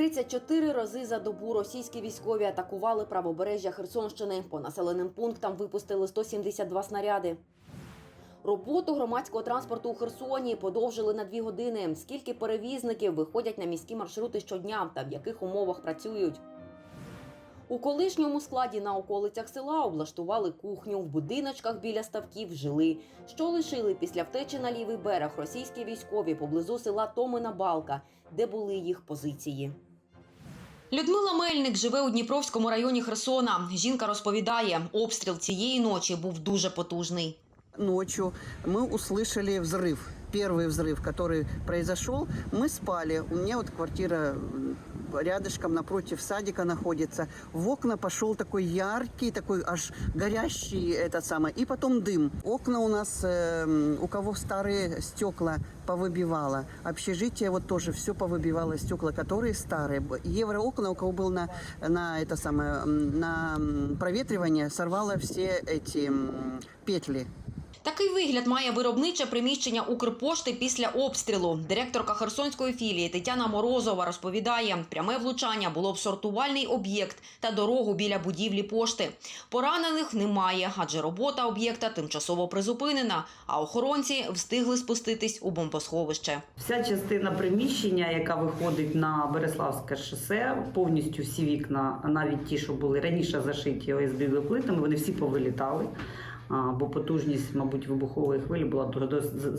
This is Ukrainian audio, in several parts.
34 рази за добу російські військові атакували правобережжя Херсонщини. По населеним пунктам випустили 172 снаряди. Роботу громадського транспорту у Херсоні подовжили на дві години. Скільки перевізників виходять на міські маршрути щодня та в яких умовах працюють? У колишньому складі на околицях села облаштували кухню. В будиночках біля ставків жили. Що лишили після втечі на лівий берег російські військові поблизу села Томина Балка, де були їх позиції. Людмила Мельник живе у Дніпровському районі Херсона. Жінка розповідає, обстріл цієї ночі був дуже потужний. Ночью мы услышали взрыв. Первый взрыв, который произошел, мы спали. У меня вот квартира рядышком напротив садика находится. В окна пошел такой яркий, такой аж горящий этот самый. И потом дым. Окна у нас, э, у кого старые стекла повыбивало. Общежитие вот тоже все повыбивало стекла, которые старые. Евроокна, у кого был на, на это самое, на проветривание, сорвало все эти петли. Такий вигляд має виробниче приміщення Укрпошти після обстрілу. Директорка Херсонської філії Тетяна Морозова розповідає, пряме влучання було в сортувальний об'єкт та дорогу біля будівлі пошти. Поранених немає, адже робота об'єкта тимчасово призупинена, а охоронці встигли спуститись у бомбосховище. Вся частина приміщення, яка виходить на Береславське шосе, повністю всі вікна, навіть ті, що були раніше зашиті ОСБ плитами, вони всі повилітали. Бо потужність, мабуть, вибухової хвилі була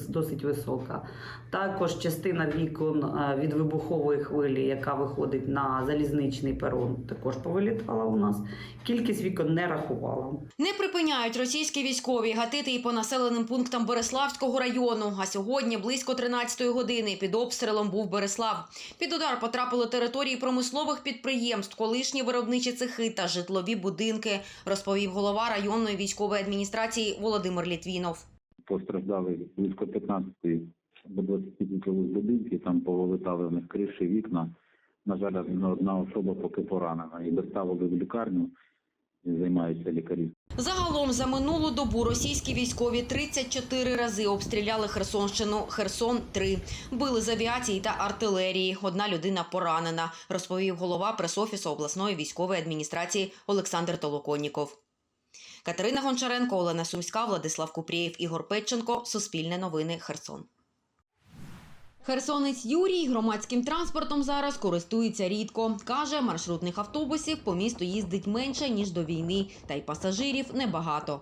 досить висока. Також частина вікон від вибухової хвилі, яка виходить на залізничний перон, також повилітала у нас. Кількість вікон не рахувала. Не припиняють російські військові гатити і по населеним пунктам Береславського району. А сьогодні близько 13-ї години під обстрілом був Береслав. Під удар потрапили території промислових підприємств, колишні виробничі цехи та житлові будинки, розповів голова районної військової адміністрації Володимир Літвінов. постраждали близько 15 до 20 житлових будинків, там повилетали в них криші, вікна. На жаль, одна- одна особа поки поранена. І доставили в лікарню, займаються лікарі. Загалом за минулу добу російські військові 34 рази обстріляли Херсонщину. Херсон 3 били з авіації та артилерії. Одна людина поранена, розповів голова пресофісу обласної військової адміністрації Олександр Толоконніков. Катерина Гончаренко, Олена Сумська, Владислав Купрієв, Ігор Петченко. Суспільне новини. Херсон. Херсонець Юрій громадським транспортом зараз користується рідко. Каже, маршрутних автобусів по місту їздить менше, ніж до війни, та й пасажирів небагато.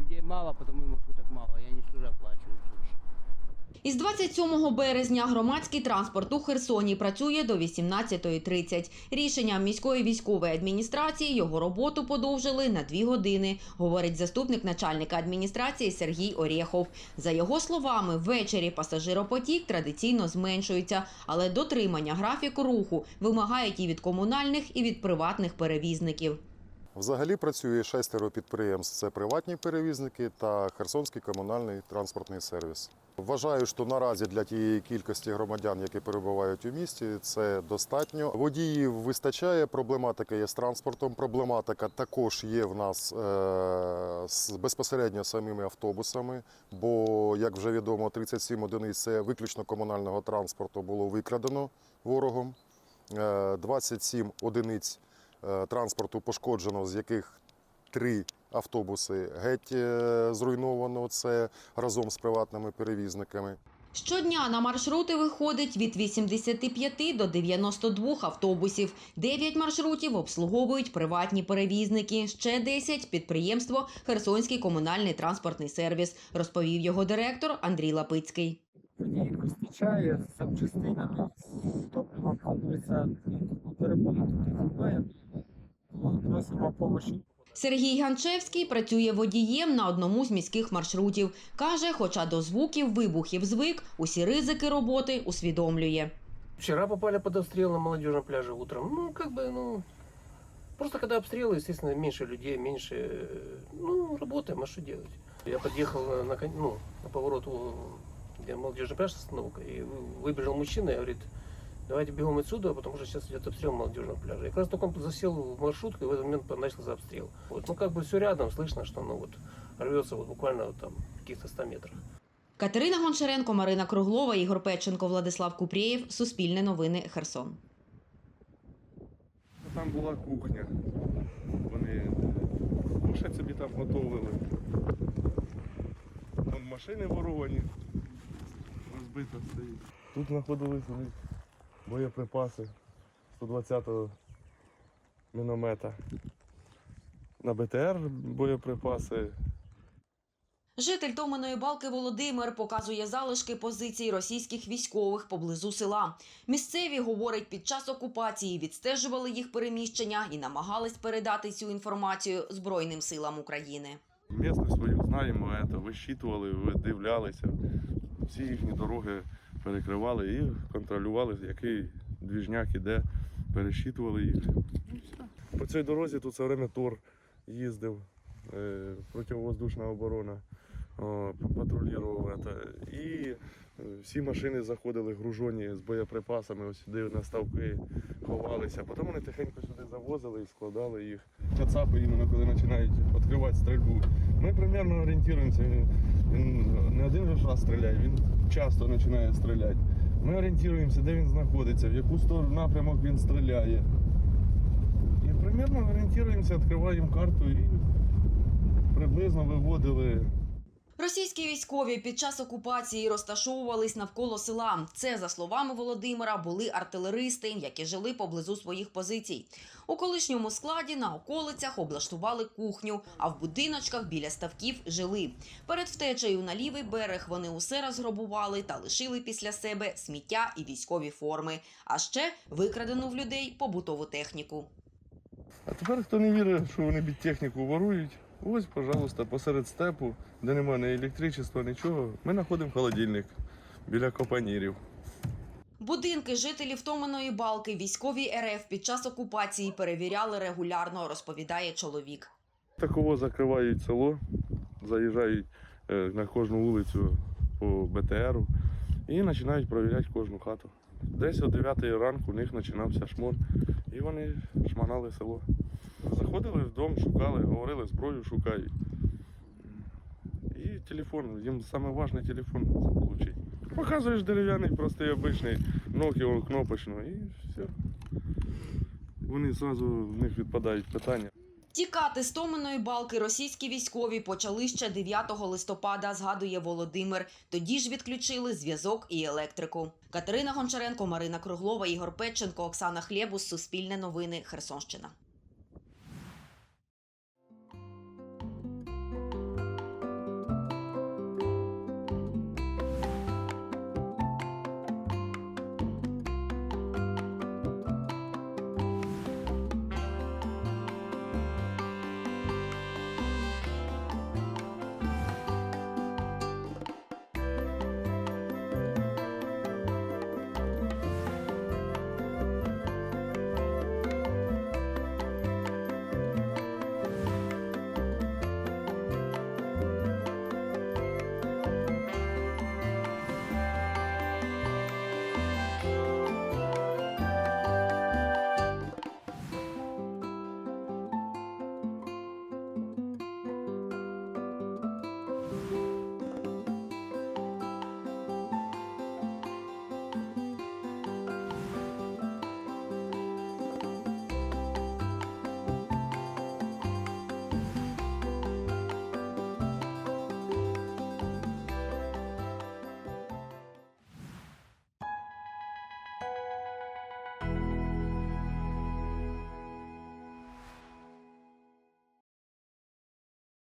Людей мало, потому и маршруток мало. Я не сюда оплачиваю. слушай. Із 27 березня громадський транспорт у Херсоні працює до 18.30. Рішенням міської військової адміністрації його роботу подовжили на дві години, говорить заступник начальника адміністрації Сергій Орєхов. За його словами, ввечері пасажиропотік традиційно зменшується, але дотримання графіку руху вимагають і від комунальних, і від приватних перевізників. Взагалі працює шестеро підприємств. Це приватні перевізники та Херсонський комунальний транспортний сервіс. Вважаю, що наразі для тієї кількості громадян, які перебувають у місті, це достатньо. Водіїв вистачає. Проблематика є з транспортом. Проблематика також є в нас е, з безпосередньо самими автобусами. Бо, як вже відомо, 37 одиниць це виключно комунального транспорту було викрадено ворогом. Е, 27 одиниць е, транспорту пошкоджено, з яких три автобуси геть е, зруйновано. Це разом з приватними перевізниками. Щодня на маршрути виходить від 85 до 92 автобусів. 9 маршрутів обслуговують приватні перевізники. Ще 10 – підприємство Херсонський комунальний транспортний сервіс, розповів його директор Андрій Лапицький Водіїв вистачає з запчастинами, з топливом, вулиця, перепону тут немає. Просимо допомоги. Сергій Ганчевський працює водієм на одному з міських маршрутів. Каже, хоча до звуків вибухів звик, усі ризики роботи усвідомлює. Вчера попали под обстрел на молодежном пляже утром. Ну, как бы, ну... Просто когда обстрелы, естественно, меньше людей, меньше... э, Ну, работаем, а что делать? Я подъехал на, на, кон- ну, на поворот, у- где молодежный пляж остановка, и вы- выбежал мужчина и говорит, давайте бегом отсюда, потому что сейчас идет обстрел молодежного пляжа. Я как раз только он засел в маршрутку, и в этот момент начался обстрел. Вот. Ну, как бы все рядом, слышно, что оно вот рвется вот буквально вот там в каких-то 100 метрах. Катерина Гончаренко, Марина Круглова, Ігор Петченко, Владислав Купрієв. Суспільне новини. Херсон. там була кухня. Вони кушать собі там готували. Вон машини воровані. Розбито стоїть. Тут знаходились у боєприпаси 120-го міномета. На БТР боєприпаси, Житель Томиної балки Володимир показує залишки позицій російських військових поблизу села. Місцеві говорить, під час окупації відстежували їх переміщення і намагались передати цю інформацію Збройним силам України. Місто свою знаємо, это, вищитували, видивлялися. Всі їхні дороги перекривали і контролювали, який двіжняк іде, пересчитували їх. По цій дорозі тут все время Тор їздив, е, противовоздушна оборона, патрулював. І е, всі машини заходили гружені з боєприпасами, ось сюди на ставки ховалися. Потім вони тихенько сюди завозили і складали їх. Кацапи іменно коли починають відкривати стрільбу. Ми примерно орієнтуємося. Він, не один же раз стріляє, він часто починає стріляти. Ми орієнтуємося, де він знаходиться, в яку сторону напрямок він стріляє. І примірно орієнтуємося, відкриваємо карту і приблизно виводили Російські військові під час окупації розташовувались навколо села. Це, за словами Володимира, були артилеристи, які жили поблизу своїх позицій. У колишньому складі на околицях облаштували кухню, а в будиночках біля ставків жили. Перед втечею на лівий берег вони усе розграбували та лишили після себе сміття і військові форми, а ще викрадену в людей побутову техніку. А тепер хто не вірить, що вони техніку ворують, ось, пожалуйста, посеред степу, де немає ні електричества, нічого, ми знаходимо холодильник біля копанірів. Будинки жителів Томиної балки військові РФ під час окупації перевіряли регулярно, розповідає чоловік. Такого закривають село, заїжджають е, на кожну вулицю по БТРу і починають перевіряти кожну хату. Десь о 9 ранку у них починався шмон, і вони шманали село. Заходили в дом, шукали, говорили, зброю шукають. І телефон, їм важний телефон заполучити. Показуєш дерев'яний, простий, обичний, Nokia кнопочно і все. Вони одразу в них відпадають питання. Тікати з Томиної балки російські військові почали ще 9 листопада, згадує Володимир. Тоді ж відключили зв'язок і електрику. Катерина Гончаренко, Марина Круглова, Ігор Петченко, Оксана Хлєбус, Суспільне новини, Херсонщина.